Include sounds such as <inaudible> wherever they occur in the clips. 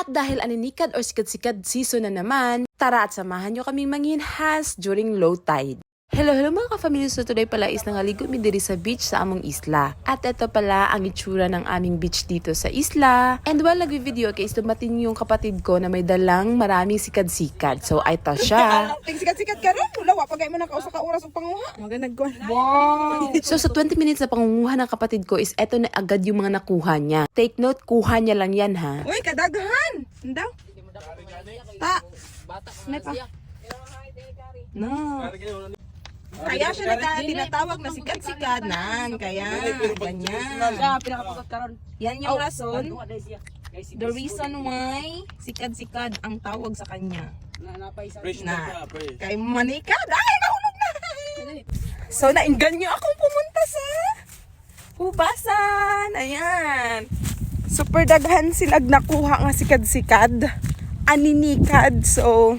At dahil aninikad or sikad-sikad season na naman, tara at samahan nyo kaming manghinhas during low tide. Hello, hello mga ka-family. So today pala is nangaligo mi diri sa beach sa among isla. At ito pala ang itsura ng aming beach dito sa isla. And while nag-video kay is dumating yung kapatid ko na may dalang maraming sikad-sikad. So ay to siya. <laughs> Ting sikat-sikat ka ron. Wala, wapagay mo na kausa ka oras o panguha. Magandang gwan. Wow! <laughs> So sa 20 minutes na pangunguha ng kapatid ko is eto na agad yung mga nakuha niya. Take note, kuha niya lang yan ha. Uy, kadaghan! Andaw? Ta! May pa. No. Kaya siya nagka tinatawag na sikat-sikanan. Kaya, ganyan. Yan yung rason. The reason why sikad-sikad ang tawag sa kanya. Na, kay manika, dahil nahulog na. So, nainggan niyo akong pumunta sa hubasan. Ayan. Super daghan silag nakuha nga sikad-sikad. Aninikad. So,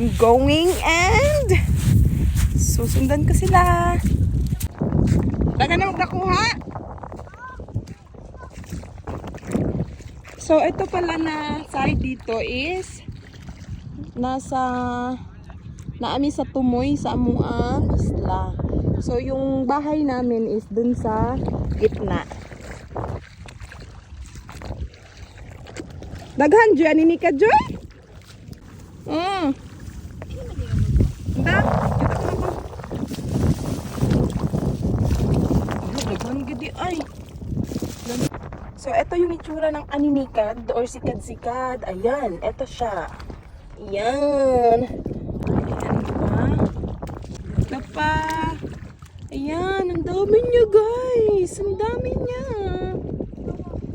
I'm going and susundan ko sila. Dagan na nakuha. So, ito pala na side dito is nasa naami sa tumoy sa amuang isla. So, yung bahay namin is dun sa gitna. Daghan, Joy. Ani ni ka, Joy? Mm. Da? Kita ko na ba? Ay, daghan gidi ay. So, ito yung itsura ng aninikad or sikad-sikad. Ayan, ito siya. Ayan. Ayan, diba? Ito pa. Ayan, ang dami niya, guys. Ang dami niya.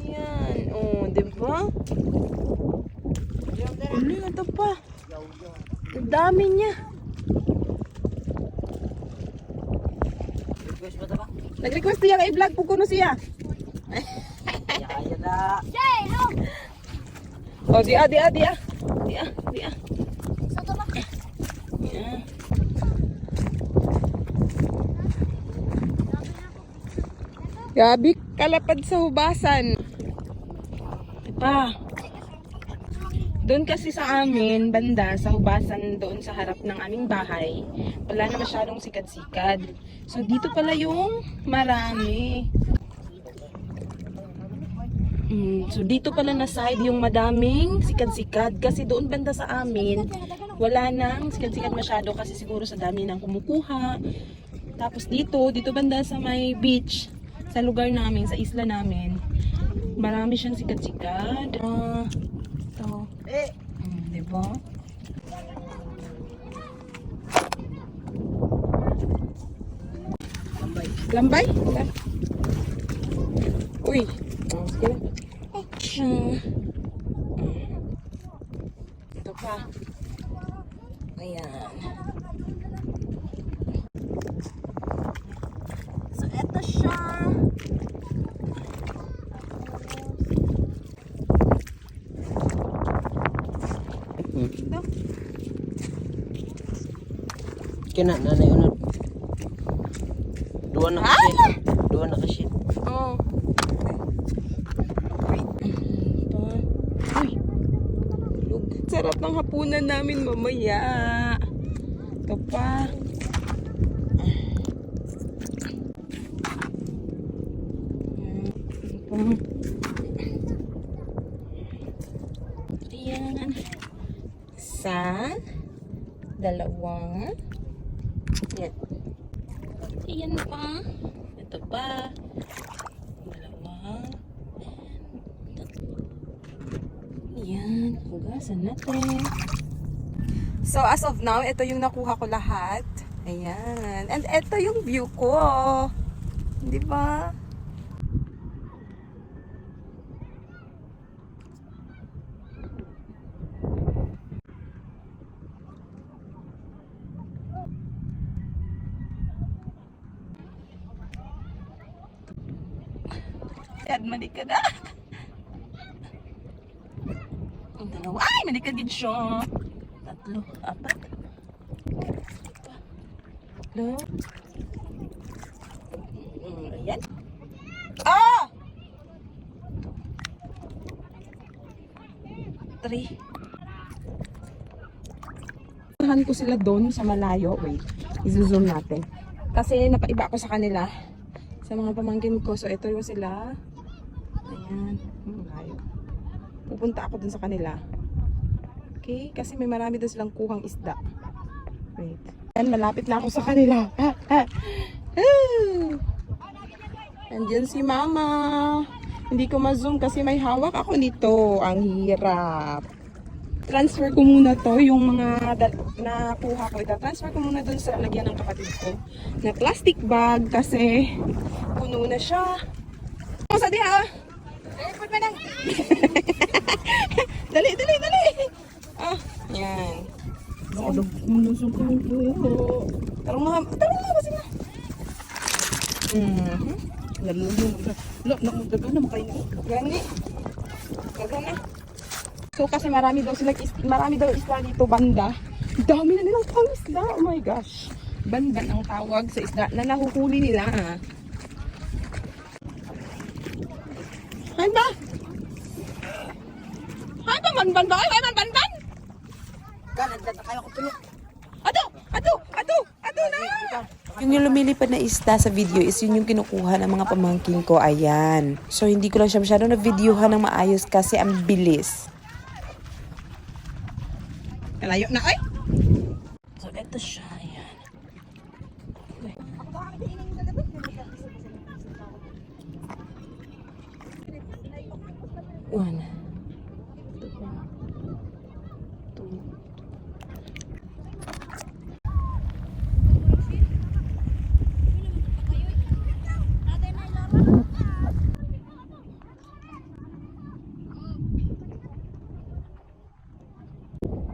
Ayan, oh, diba? Ano ito pa. Ang dami niya. Nag-request niya kay vlog po kuno siya. Oh, di ah, di ah, di ah. Di ah, di ah. Yeah. Gabi, kalapad sa hubasan. Pa. Doon kasi sa amin, banda, sa hubasan doon sa harap ng aming bahay, wala na masyadong sikat-sikat. So dito pala yung marami. Mm, so dito pala na side yung madaming sikat-sikat kasi doon banda sa amin wala nang sikat-sikat masyado kasi siguro sa dami nang kumukuha. Tapos dito, dito banda sa may beach, sa lugar namin, sa isla namin, marami siyang sikat-sikat. Ah, ito. Mm, di ba? Lambay? Wala. Uy. Sige lang. Action. Ito pa. Ayan. So, eto siya. Ito. Kina nanay unod. Duwa na kasi. Duwa na kasi. Oh. Ito. Uy. Lug. Sarap ng hapunan namin mamaya. Ito pa. Ayan. Isa. Dalawa. Yan. Ayan pa. Ito pa. Dalawa. Tatlo. Yan. Hugasan natin. So, as of now, ito yung nakuha ko lahat. Ayan. And ito yung view ko. Di ba? Yan, malikad ah. <laughs> Ang dalawa. Ay, malikad din siya. Tatlo, apat. Tatlo. Ayan. Ah! three. Samahan ko sila doon sa malayo. Wait, i-zoom natin. Kasi napaiba ako sa kanila. Sa mga pamangkin ko. So, ito yung sila. Ayan. Malayo. Pupunta ako doon sa kanila. Okay? Kasi may marami doon silang kuhang isda. Wait. Ayan, malapit na ako sa kanila. <laughs> Ah. Andiyan si mama. Hindi ko ma-zoom kasi may hawak ako nito. Ang hirap. Transfer ko muna to, yung mga nakuha ko. Ito, transfer ko muna dun sa lagyan ng kapatid ko na plastic bag kasi puno na siya. Ano sa diha? <laughs> dali, dali, dali. Ah, yan. Mulusog ko puno. Tarong mga, tarong mga kasi na. Mhm. Lalo yung, lalo, nakagaga na makain. Gani. Gagana. So kasi marami daw sila marami daw isla dito banda. Dami na nilang pang isda. Oh my gosh. Banban ang tawag sa isda na nahuhuli nila. Ah. Hay ba? Hay ba manban ba? Hay man banban? Data kayo ko tulo. Ato! Ato! Ato! Ato na! Yung yung lumilipad na isda sa video is yun yung kinukuha ng mga pamangking ko. Ayan. So, hindi ko lang siya masyado na videohan ng maayos kasi ang bilis. Kalayo na ay! So, eto siya. Ayan. One. Two.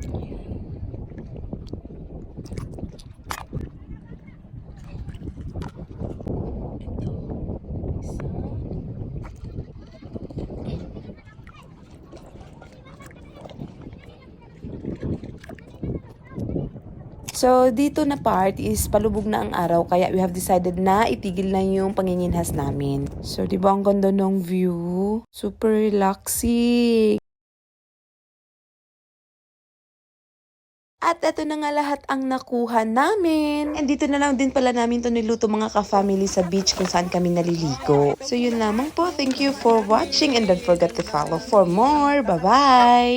Ito. So, dito na part is palubog na ang araw kaya we have decided na itigil na yung panginginhas namin. So, di ba ang ganda ng view? Super relaxing. At eto na nga lahat ang nakuha namin. And dito na lang din pala namin to niluto mga ka-family sa beach kung saan kami naliligo. So yun lamang po. Thank you for watching and don't forget to follow for more. Bye-bye!